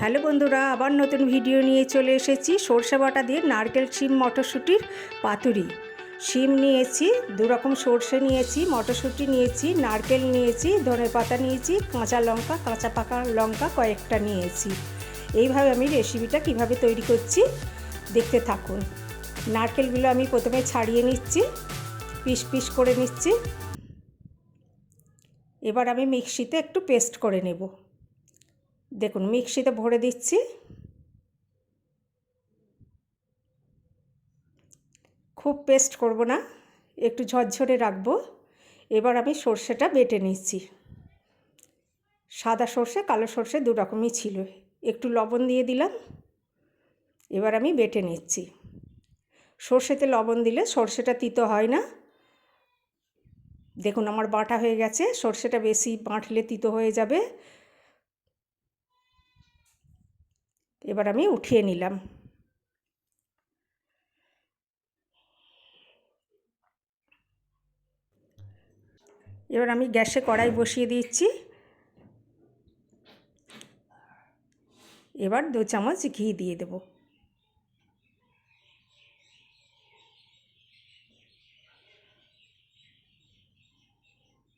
Hello বন্ধুরা, আবার নতুন ভিডিও নিয়ে চলে এসেছি সর্ষে বাটা দিয়ে নারকেল শিম মটরশুঁটির পাতুরি। শিম নিয়েছি দু রকম সর্ষে নিয়েছি, মটরশুঁটি নিয়েছি, নারকেল নিয়েছি, ধনে পাতা নিয়েছি, কাঁচা লঙ্কা, কাঁচা পাকা লঙ্কা কয়েকটা নিয়েছি। এইভাবে আমি রেসিপিটা কীভাবে তৈরি করছি দেখতে থাকুন। নারকেলগুলো আমি প্রথমে ছাড়িয়ে নিচ্ছি, পিস পিস করে নিচ্ছি। এবার আমি মিক্সিতে একটু পেস্ট করে নেব। দেখুন, মিক্সিতে ভরে দিচ্ছি। খুব পেস্ট করব না, একটু ঝরঝরে রাখব। এবার আমি সর্ষেটা বেটে নিচ্ছি। সাদা সর্ষে, কালো সর্ষে দু রকমই ছিল। একটু লবণ দিয়ে দিলাম, এবার আমি বেটে নিচ্ছি। সর্ষেতে লবণ দিলে সর্ষেটা তিতো হয় না। দেখুন, আমার বাটা হয়ে গেছে, সর্ষেটা বেশি বাঁটলে তিতো হয়ে যাবে। এবার আমি উঠিয়ে নিলাম। এবার আমি গ্যাসে কড়াই বসিয়ে দিচ্ছি। এবার দু চামচ ঘি দিয়ে দেব।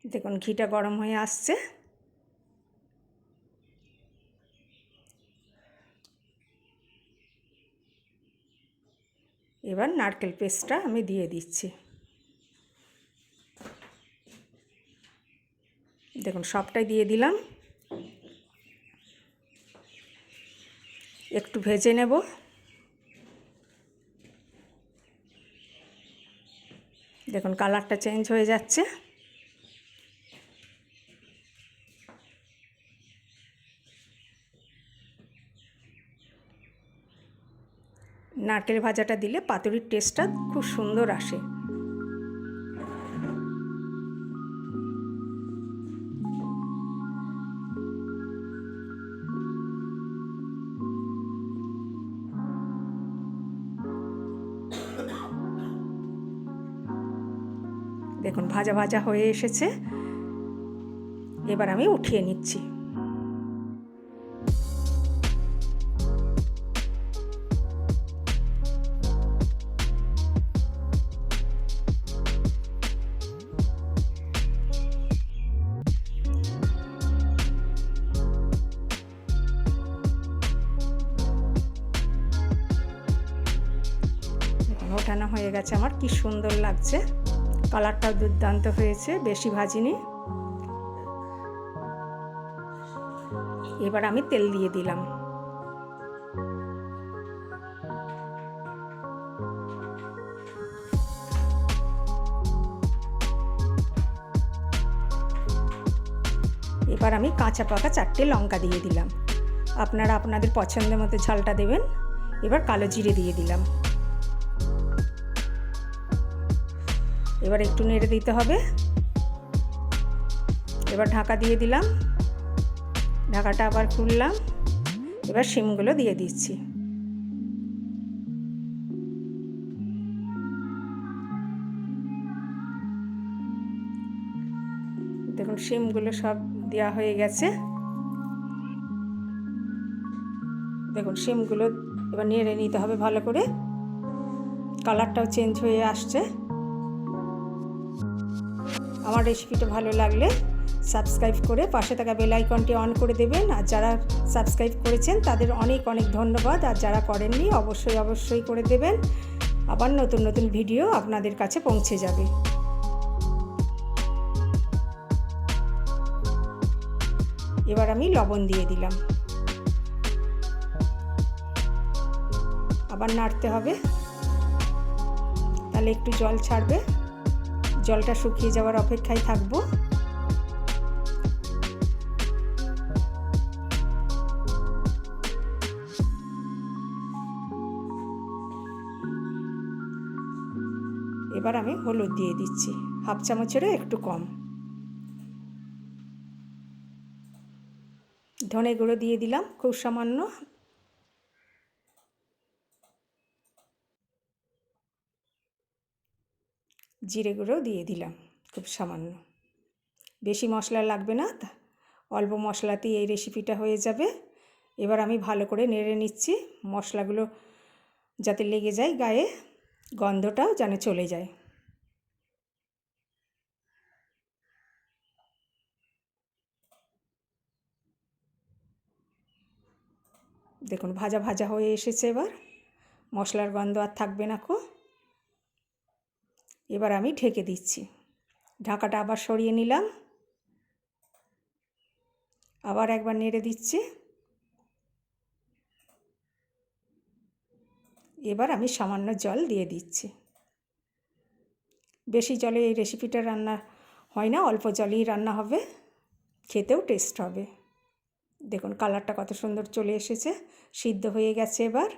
দেখুন, ঘিটা গরম হয়ে আসছে। এবার নারকেল পেস্টটা আমি দিয়ে দিচ্ছি। দেখুন, সবটাই দিয়ে দিলাম। একটু ভেজে নেব। দেখুন, কালারটা চেঞ্জ হয়ে যাচ্ছে। নারকেল ভাজাটা দিলে পাতুরির টেস্টটা খুব সুন্দর আসে। দেখুন, ভাজা ভাজা হয়ে এসেছে। এবার আমি উঠিয়ে নিচ্ছি। ওঠানো হয়ে গেছে আমার, কি সুন্দর লাগছে। কালারটাও দুর্দান্ত হয়েছে, বেশি ভাজিনি। এবার আমি তেল দিয়ে দিলাম। এবার আমি কাঁচা পাকা চারটে লঙ্কা দিয়ে দিলাম। আপনারা আপনাদের পছন্দের মতো ঝালটা দেবেন। এবার কালো জিরে দিয়ে দিলাম। এবার একটু নেড়ে দিতে হবে। এবার ঢাকা দিয়ে দিলাম। ঢাকাটা আবার খুললাম। এবার শিমগুলো দিয়ে দিচ্ছি। দেখুন, শিমগুলো সব দেওয়া হয়ে গেছে। দেখুন, শিমগুলো এবার নেড়ে নিতে হবে ভালো করে। কালারটাও চেঞ্জ হয়ে আসছে। আমার রেসিপিটা ভালো লাগলে সাবস্ক্রাইব করে পাশে থাকা বেল আইকনটি অন করে দেবেন। আর যারা সাবস্ক্রাইব করেছেন, তাদের অনেক অনেক ধন্যবাদ। আর যারা করেননি, অবশ্যই অবশ্যই করে দেবেন। আবার নতুন নতুন ভিডিও আপনাদের কাছে পৌঁছে যাবে। এবার আমি লবণ দিয়ে দিলাম। আবার নাড়তে হবে। তাহলে একটু জল ছাড়বে। জলটা শুকিয়ে যাওয়ার অপেক্ষায় থাকব। এবার আমি হলুদ দিয়ে দিচ্ছি, হাফ চামচেরও একটু কম। ধনে গুঁড়ো দিয়ে দিলাম, খুব সামান্য জিরে গুঁড়ো দিয়ে দিলাম, খুব সামান্য। বেশি মশলা লাগবে না অল্প মশলাতেই এই রেসিপিটা হয়ে যাবে। এবার আমি ভালো করে নেড়ে নিচ্ছি, মশলাগুলো যাতে লেগে যায় গায়ে, গন্ধটাও যেন চলে যায়। দেখুন, ভাজা ভাজা হয়ে এসেছে এবার। মশলার গন্ধ আর থাকবে না কো এবার আমি ঢেকে দিচ্ছি। ঢাকাটা আবার সরিয়ে নিলাম। আবার একবার নেড়ে দিচ্ছি। এবার আমি সামান্য জল দিয়ে দিচ্ছি। বেশি জলে এই রেসিপিটা রান্না হয় না, অল্প জলেই রান্না হবে। খেতেও টেস্ট হবে। দেখুন কালারটা কত সুন্দর চলে এসেছে, সিদ্ধ হয়ে গেছে এবার।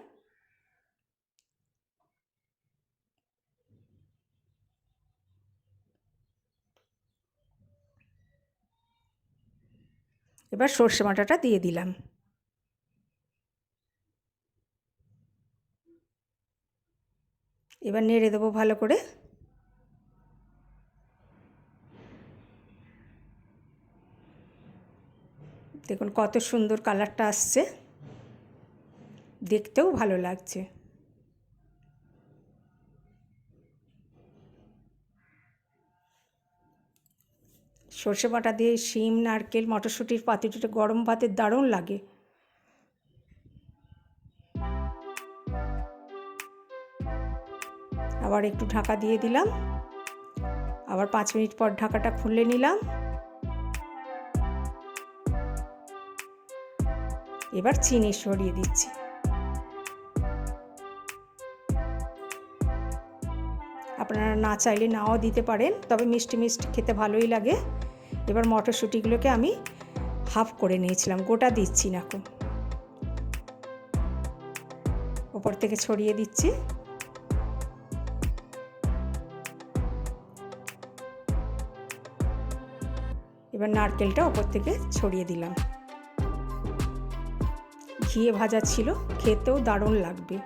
এবার সর্ষে বাটাটা দিয়ে দিলাম। এবার নেড়ে দেবো ভালো করে। দেখুন কত সুন্দর কালারটা আসছে। দেখতেও ভালো লাগছে। সর্ষে বাটা দিয়ে শিম, নারকেল, মটরশুঁটির পাতুরিটা গরম ভাতের দারুণ লাগে। আবার একটু ঢাকা দিয়ে দিলাম। আবার পাঁচ মিনিট পর ঢাকাটা খুলে নিলাম। এবার চিনি সরিয়ে দিচ্ছি। আপনারা না চাইলে নাও দিতে পারেন, তবে মিষ্টি মিষ্টি খেতে ভালোই লাগে। এবার মটরশুঁটিগুলোকে আমি হাফ করে নিয়েছিলাম, গোটা দিচ্ছি না খুব। ওপর থেকে ছড়িয়ে দিচ্ছি। এবার নারকেলটা ওপর থেকে ছড়িয়ে দিলাম। ঘিয়ে ভাজা ছিল, খেতেও দারুণ লাগবে।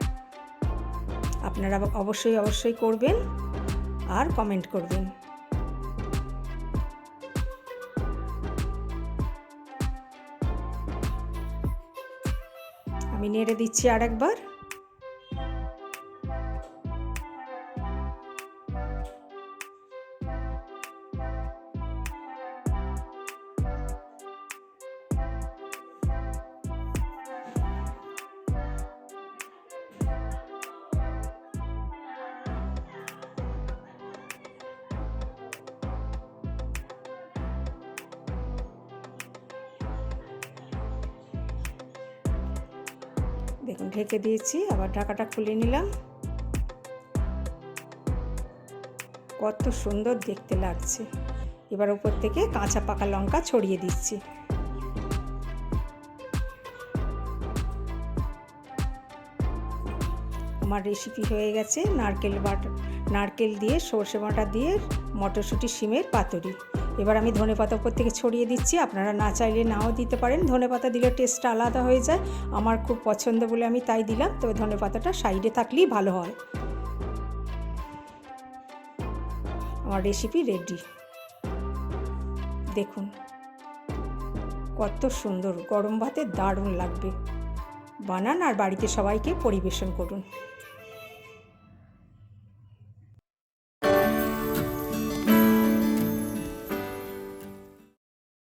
আপনারা অবশ্যই অবশ্যই করবেন। আর কমেন্ট করবেন। আমি নেড়ে দিচ্ছি আর দেখুন, ঢেকে দিয়েছি, আবার ঢাকাটা খুলে নিলাম। কত সুন্দর দেখতে লাগছে। এবার উপর থেকে কাঁচা পাকা লঙ্কা ছড়িয়ে দিচ্ছি। আমার রেসিপি হয়ে গেছে, নারকেল বাটা, নারকেল দিয়ে সর্ষে বাটা দিয়ে মটরশুঁটি, শিমের পাতুরি। এবার আমি ধনে পাতা উপর থেকে ছড়িয়ে দিচ্ছি। আপনারা না চাইলে নাও দিতে পারেন। ধনে পাতা দিলে টেস্টটা আলাদা হয়ে যায়। আমার খুব পছন্দ বলে আমি তাই দিলাম। তবে ধনে পাতাটা সাইডে থাকলেই ভালো হয়। আমার রেসিপি রেডি দেখুন। কত সুন্দর। গরম ভাতে দারুণ লাগবে। বানান আর বাড়িতে সবাইকে পরিবেশন করুন।